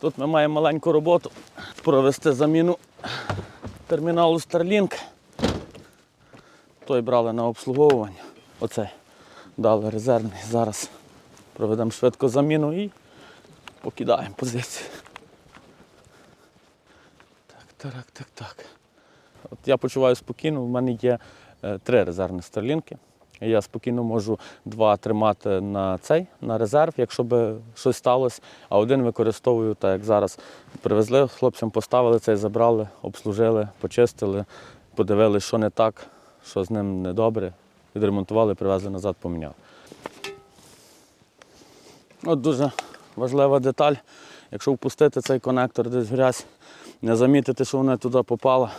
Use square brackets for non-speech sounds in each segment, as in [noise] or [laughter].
Тут ми маємо маленьку роботу провести заміну терміналу Starlink. Той брали на обслуговування. Оцей дали резервний. Зараз проведемо швидко заміну і покидаємо позицію. Так, так, так, так. От я почуваю спокійно, в мене є е, три резервні старлінки. Я спокійно можу два тримати на цей, на резерв, якщо би щось сталося, а один використовую, так як зараз привезли, хлопцям поставили цей, забрали, обслужили, почистили, подивилися, що не так, що з ним недобре, відремонтували, привезли назад, поміняли. От дуже важлива деталь. Якщо впустити цей конектор десь грязь, не замітити, що вона туди попала,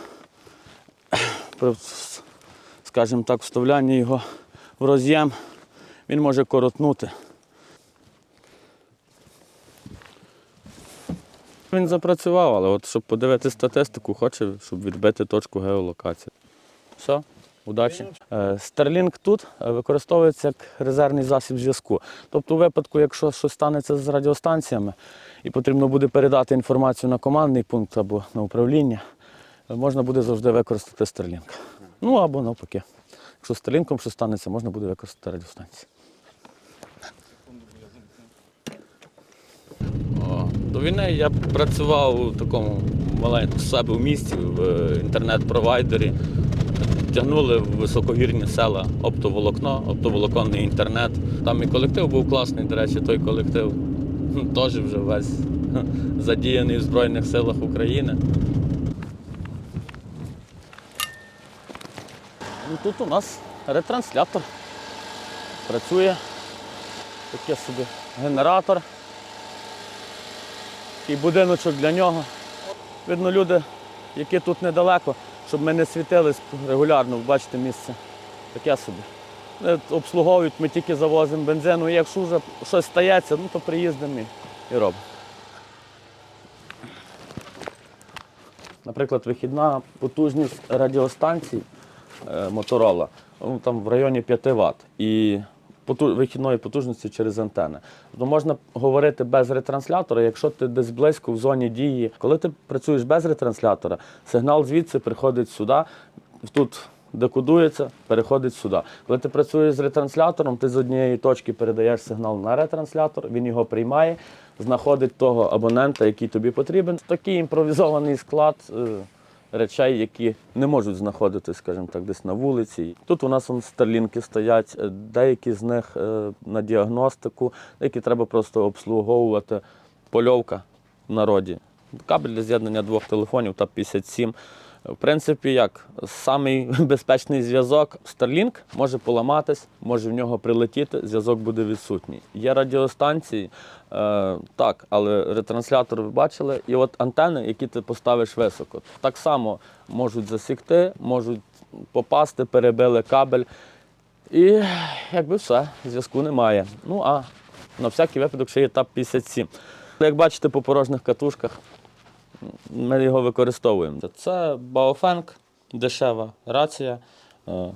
[coughs] при, скажімо так, вставлянні його в роз'єм, він може коротнути. Він запрацював, але от щоб подивити статистику, хоче, щоб відбити точку геолокації. Все, удачі. Е, Starlink тут е, використовується як резервний засіб зв'язку. Тобто, у випадку, якщо щось станеться з радіостанціями і потрібно буде передати інформацію на командний пункт або на управління, е, можна буде завжди використати Starlink. Ну або навпаки. Якщо з Starlink щось станеться, можна буде використати радіостанцію. О, До війни я працював у такому маленькому себе в місті, в інтернет-провайдері. Тягнули в високогірні села оптоволокно, оптоволоконний інтернет. Там і колектив був класний, до речі, той колектив теж вже весь задіяний в Збройних силах України. Тут у нас ретранслятор. Працює. Таке собі генератор. Такий будиночок для нього. Видно, люди, які тут недалеко, щоб ми не світились регулярно, бачите місце. Таке собі. Вони Обслуговують, ми тільки завозимо бензину, і якщо вже щось стається, ну то приїздимо і, і робимо. Наприклад, вихідна потужність радіостанцій е, Моторола ну, там в районі 5 Вт. І поту- вихідної потужності через антени. То можна говорити без ретранслятора, якщо ти десь близько в зоні дії. Коли ти працюєш без ретранслятора, сигнал звідси приходить сюди, тут декодується, переходить сюди. Коли ти працюєш з ретранслятором, ти з однієї точки передаєш сигнал на ретранслятор, він його приймає, знаходить того абонента, який тобі потрібен. Такий імпровізований склад. Речей, які не можуть знаходитись, скажімо так, десь на вулиці. Тут у нас вон старлінки стоять, е, деякі з них е, на діагностику, деякі треба просто обслуговувати. Польовка в народі. Кабель для з'єднання двох телефонів та 57. В принципі, як самий [laughs] безпечний зв'язок Starlink може поламатись, може в нього прилетіти, зв'язок буде відсутній. Є радіостанції, е, так, але ретранслятор ви бачили, і от антени, які ти поставиш високо, так само можуть засікти, можуть попасти, перебили кабель. І якби все, зв'язку немає. Ну а на всякий випадок ще є етап 57. Як бачите, по порожніх катушках ми його використовуємо. Це Baofeng, дешева рація, е,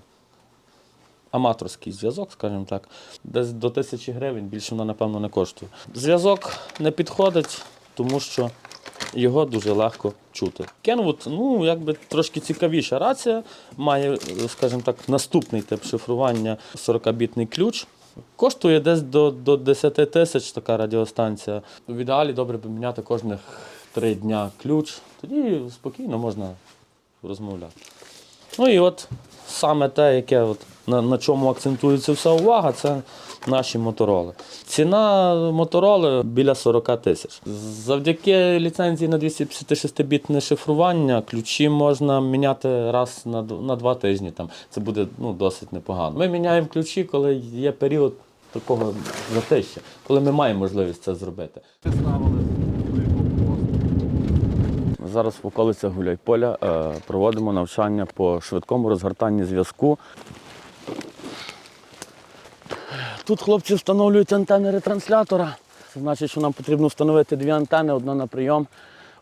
аматорський зв'язок, скажімо так. Десь до тисячі гривень більше вона, напевно, не коштує. Зв'язок не підходить, тому що його дуже легко чути. Kenwood, ну, якби трошки цікавіша рація, має, скажімо так, наступний тип шифрування 40-бітний ключ. Коштує десь до, до 10 тисяч така радіостанція. В ідеалі добре поміняти кожних три дня ключ. Тоді спокійно можна розмовляти. Ну і от саме те, яке от, на, на чому акцентується вся увага, це наші мотороли. Ціна мотороли біля 40 тисяч. Завдяки ліцензії на 256-бітне шифрування ключі можна міняти раз на, на два тижні. Там. Це буде ну, досить непогано. Ми міняємо ключі, коли є період такого затища, коли ми маємо можливість це зробити. Зараз в околицях Гуляйполя е, проводимо навчання по швидкому розгортанні зв'язку. Тут хлопці встановлюють антени ретранслятора. Це значить, що нам потрібно встановити дві антени, одна на прийом,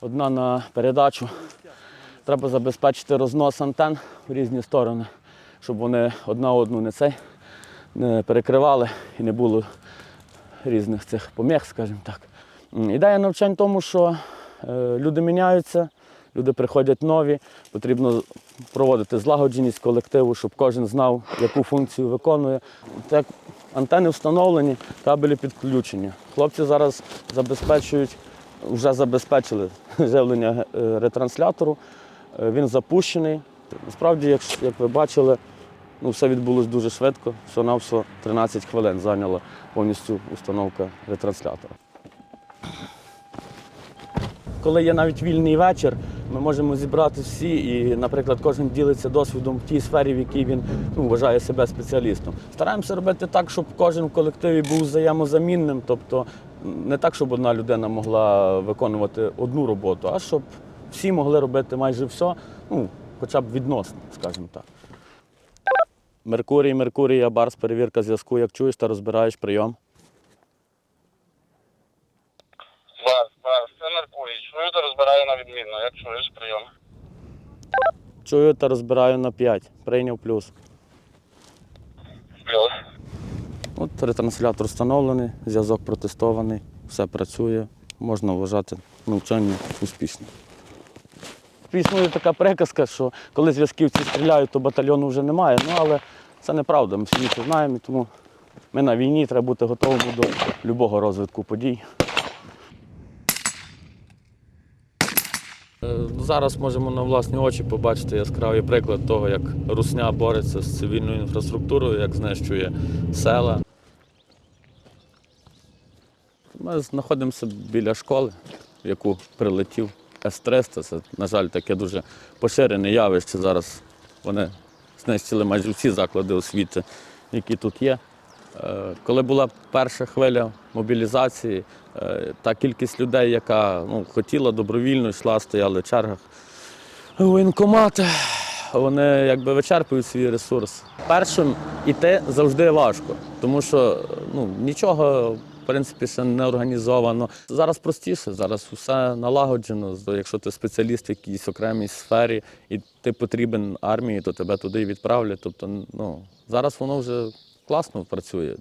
одна на передачу. Треба забезпечити рознос антен в різні сторони, щоб вони одна одну не цей не перекривали і не було різних цих поміг, скажімо так. Ідея навчань в тому, що люди міняються, люди приходять нові, потрібно проводити злагодженість колективу, щоб кожен знав, яку функцію виконує. Так, антени встановлені, кабелі підключені. Хлопці зараз забезпечують, вже забезпечили [laughs] живлення е, ретранслятору. Е, Він запущений. Насправді, як, як ви бачили, ну, все відбулося дуже швидко, все 13 хвилин зайняла повністю установка ретранслятора. Коли є навіть вільний вечір, ми можемо зібрати всі, і, наприклад, кожен ділиться досвідом в тій сфері, в якій він ну, вважає себе спеціалістом. Стараємося робити так, щоб кожен в колективі був взаємозамінним, тобто не так, щоб одна людина могла виконувати одну роботу, а щоб всі могли робити майже все, ну, хоча б відносно, скажімо так. Меркурій, Меркурій, Абарс, перевірка зв'язку. Як чуєш та розбираєш прийом. Вас, вас, це Меркурій. Чую та розбираю на відмінно. Як чуєш прийом? Чую та розбираю на 5. Прийняв плюс. Плюс. От ретранслятор встановлений, зв'язок протестований, все працює, можна вважати навчання успішним. Існує така приказка, що коли зв'язківці стріляють, то батальйону вже немає. Ну але це неправда, ми всі це знаємо, і тому ми на війні треба бути готовими до будь-якого розвитку подій. Зараз можемо на власні очі побачити яскравий приклад того, як Русня бореться з цивільною інфраструктурою, як знищує села. Ми знаходимося біля школи, в яку прилетів С-300. Це, на жаль, таке дуже поширене явище. Зараз вони знищили майже всі заклади освіти, які тут є. Е, Коли була перша хвиля мобілізації, е, та кількість людей, яка ну, хотіла добровільно йшла, стояли в чергах воєнкомати, вони якби вичерпують свій ресурс. Першим іти завжди важко, тому що ну, нічого. В принципі, ще не організовано. Зараз простіше, зараз все налагоджено. Якщо ти спеціаліст в якійсь окремій сфері і ти потрібен армії, то тебе туди відправлять. Тобто, ну зараз воно вже класно працює.